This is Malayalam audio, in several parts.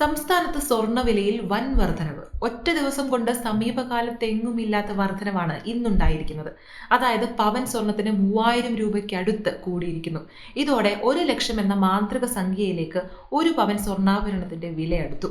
സംസ്ഥാനത്ത് സ്വർണവിലയിൽ വൻ വർധനവ്. ഒറ്റ ദിവസം കൊണ്ട് സമീപകാലത്തെങ്ങുമില്ലാത്ത വർധനവാണ് ഇന്നുണ്ടായിരിക്കുന്നത്. അതായത് പവൻ സ്വർണത്തിന് മൂവായിരം രൂപയ്ക്ക് അടുത്ത് കൂടിയിരിക്കുന്നു. ഇതോടെ ഒരു ലക്ഷം എന്ന മാന്ത്രിക സംഖ്യയിലേക്ക് ഒരു പവൻ സ്വർണാഭരണത്തിന്റെ വിലയെടുത്തു.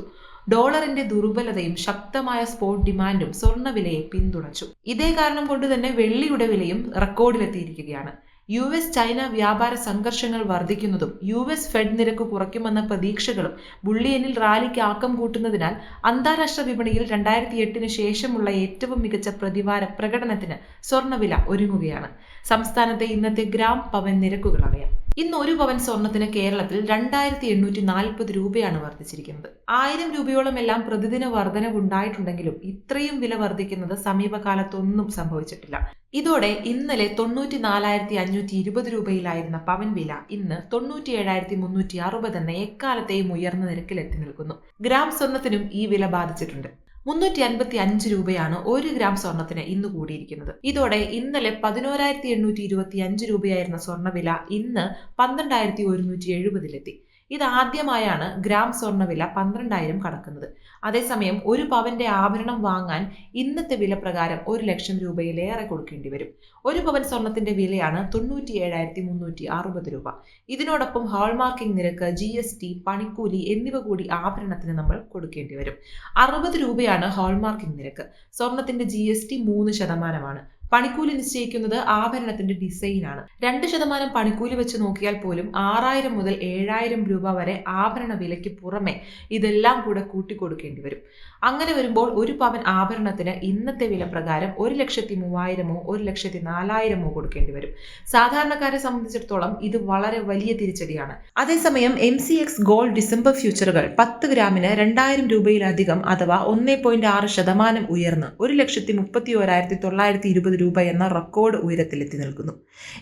ഡോളറിന്റെ ദുർബലതയും ശക്തമായ സ്പോട്ട് ഡിമാൻഡും സ്വർണവിലയെ പിന്തുണച്ചു. ഇതേ കാരണം കൊണ്ട് തന്നെ വെള്ളിയുടെ വിലയും റെക്കോർഡിലെത്തിയിരിക്കുകയാണ് യു എസ് ചൈന വ്യാപാര സംഘർഷങ്ങൾ വർദ്ധിക്കുന്നതും യു എസ് ഫെഡ് നിരക്ക് കുറയ്ക്കുമെന്ന പ്രതീക്ഷകളും ബുള്ളിയനിൽ റാലിക്ക് ആക്കം കൂട്ടുന്നതിനാൽ അന്താരാഷ്ട്ര വിപണിയിൽ രണ്ടായിരത്തി എട്ടിന് ശേഷമുള്ള ഏറ്റവും മികച്ച പ്രതിവാര പ്രകടനത്തിന് സ്വർണവില ഒരുങ്ങുകയാണ്. സംസ്ഥാനത്തെ ഇന്നത്തെ ഗ്രാം പവൻ നിരക്കുകൾ അറിയാം ഇന്ന് ഒരു പവൻ സ്വർണത്തിന് കേരളത്തിൽ രണ്ടായിരത്തി എണ്ണൂറ്റി നാൽപ്പത് രൂപയാണ് വർദ്ധിച്ചിരിക്കുന്നത്. ആയിരം രൂപയോളം എല്ലാം പ്രതിദിന വർധനവുണ്ടായിട്ടുണ്ടെങ്കിലും ഇത്രയും വില വർദ്ധിക്കുന്നത് സമീപകാലത്തൊന്നും സംഭവിച്ചിട്ടില്ല. ഇതോടെ ഇന്നലെ തൊണ്ണൂറ്റി നാലായിരത്തി അഞ്ഞൂറ്റി ഇരുപത് രൂപയിലായിരുന്ന പവൻ വില ഇന്ന് തൊണ്ണൂറ്റി ഏഴായിരത്തി മുന്നൂറ്റി അറുപത് എന്ന എക്കാലത്തെയും ഉയർന്ന നിരക്കിൽ എത്തി നിൽക്കുന്നു. ഗ്രാം സ്വർണത്തിനും ഈ വില ബാധിച്ചിട്ടുണ്ട്. മുന്നൂറ്റി അൻപത്തി അഞ്ച് രൂപയാണ് ഒരു ഗ്രാം സ്വർണത്തിന് ഇന്ന് കൂടിയിരിക്കുന്നത്. ഇതോടെ ഇന്നലെ പതിനോരായിരത്തി എണ്ണൂറ്റി ഇരുപത്തി അഞ്ച് രൂപയായിരുന്ന സ്വർണവില ഇന്ന് പന്ത്രണ്ടായിരത്തി ഒരുന്നൂറ്റി എഴുപതിലെത്തി ഇതാദ്യമായാണ് ഗ്രാം സ്വർണവില പന്ത്രണ്ടായിരം കടക്കുന്നത്. അതേസമയം ഒരു പവന്റെ ആഭരണം വാങ്ങാൻ ഇന്നത്തെ വില പ്രകാരം ഒരു ലക്ഷം രൂപയിലേറെ കൊടുക്കേണ്ടി വരും. ഒരു പവൻ സ്വർണത്തിന്റെ വിലയാണ് തൊണ്ണൂറ്റി ഏഴായിരത്തി മുന്നൂറ്റി അറുപത് രൂപ. ഇതിനോടൊപ്പം ഹാൾമാർക്കിംഗ് നിരക്ക് ജി എസ് ടി പണിക്കൂലി എന്നിവ കൂടി ആഭരണത്തിന് നമ്മൾ കൊടുക്കേണ്ടി വരും. അറുപത് രൂപയാണ് ഹാൾമാർക്കിംഗ് നിരക്ക്. സ്വർണത്തിന്റെ ജി എസ് ടി മൂന്ന് ശതമാനമാണ്. പണിക്കൂലി നിശ്ചയിക്കുന്നത് ആഭരണത്തിന്റെ ഡിസൈനാണ് രണ്ട് ശതമാനം പണിക്കൂലി വെച്ച് നോക്കിയാൽ പോലും ആറായിരം മുതൽ ഏഴായിരം രൂപ വരെ ആഭരണ വിലയ്ക്ക് പുറമെ ഇതെല്ലാം കൂടെ കൂട്ടിക്കൊടുക്കേണ്ടി വരും. അങ്ങനെ വരുമ്പോൾ ഒരു പവൻ ആഭരണത്തിന് ഇന്നത്തെ വില പ്രകാരം ഒരു ലക്ഷത്തി മൂവായിരമോ ഒരു ലക്ഷത്തി നാലായിരമോ കൊടുക്കേണ്ടി വരും. സാധാരണക്കാരെ സംബന്ധിച്ചിടത്തോളം ഇത് വളരെ വലിയ തിരിച്ചടിയാണ്. അതേസമയം M C X gold December ഫ്യൂച്ചറുകൾ പത്ത് ഗ്രാമിന് രണ്ടായിരം രൂപയിലധികം അഥവാ ഒന്നേ പോയിന്റ് ആറ് ശതമാനം ഉയർന്ന് ഒരു ലക്ഷത്തി മുപ്പത്തി ഓരായിരത്തി തൊള്ളായിരത്തി ഇരുപത് രൂപ എന്ന റെക്കോർഡ് ഉയരത്തിലെത്തി നിൽക്കുന്നു.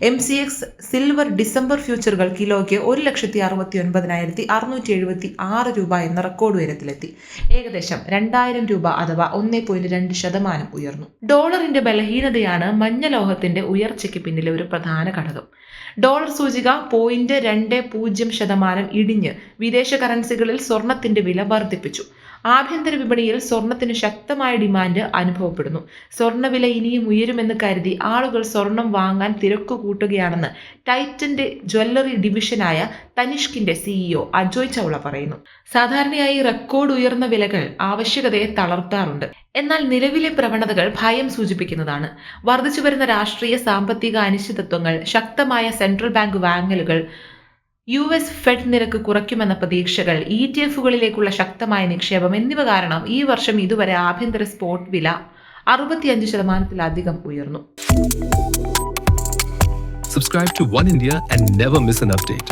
M C X silver December ഫ്യൂച്ചറുകൾ കിലോയ്ക്ക് ഒരു ലക്ഷത്തി അറുപത്തി ഒൻപതിനായിരത്തി അറുന്നൂറ്റി എഴുപത്തി ആറ് രൂപ എന്ന റെക്കോർഡ് ഉയരത്തിലെത്തി. ഏകദേശം രണ്ടായിരം രൂപ അഥവാ ഒന്നേ പോയിന്റ് രണ്ട് ശതമാനം ഉയർന്നു. ഡോളറിന്റെ ബലഹീനതയാണ് മഞ്ഞ ലോഹത്തിന്റെ ഉയർച്ചയ്ക്ക് പിന്നിലെ ഒരു പ്രധാന ഘടകം. ഡോളർ സൂചിക പോയിന്റ് രണ്ട് പൂജ്യം ശതമാനം ഇടിഞ്ഞ് വിദേശ കറൻസികളിൽ സ്വർണത്തിന്റെ വില വർദ്ധിപ്പിച്ചു. ആഭ്യന്തര വിപണിയിൽ സ്വർണത്തിന് ശക്തമായ ഡിമാൻഡ് അനുഭവപ്പെടുന്നു. സ്വർണവില ഇനിയും ഉയരുമെന്ന് കരുതി ആളുകൾ സ്വർണം വാങ്ങാൻ തിരക്കു കൂട്ടുകയാണെന്ന് ടൈറ്റന്റെ ജ്വല്ലറി ഡിവിഷനായ തനിഷ്കിന്റെ സിഇഒ അജോയ് ചൗള പറയുന്നു. സാധാരണയായി റെക്കോർഡ് ഉയർന്ന വിലകൾ ആവശ്യകതയെ തളർത്താറുണ്ട്. എന്നാൽ നിലവിലെ പ്രവണതകൾ ഭയം സൂചിപ്പിക്കുന്നതാണ്. വർദ്ധിച്ചു വരുന്ന രാഷ്ട്രീയ സാമ്പത്തിക അനിശ്ചിതത്വങ്ങൾ ശക്തമായ സെൻട്രൽ ബാങ്ക് വാങ്ങലുകൾ യു എസ് ഫെഡ് നിരക്ക് കുറയ്ക്കുമെന്ന പ്രതീക്ഷകൾ ഇ ടി എഫുകളിലേക്കുള്ള ശക്തമായ നിക്ഷേപം എന്നിവ കാരണം ഈ വർഷം ഇതുവരെ ആഭ്യന്തര സ്പോട്ട് വില അറുപത്തിയഞ്ച് ശതമാനത്തിലധികം ഉയർന്നു Subscribe to One India and never miss an update.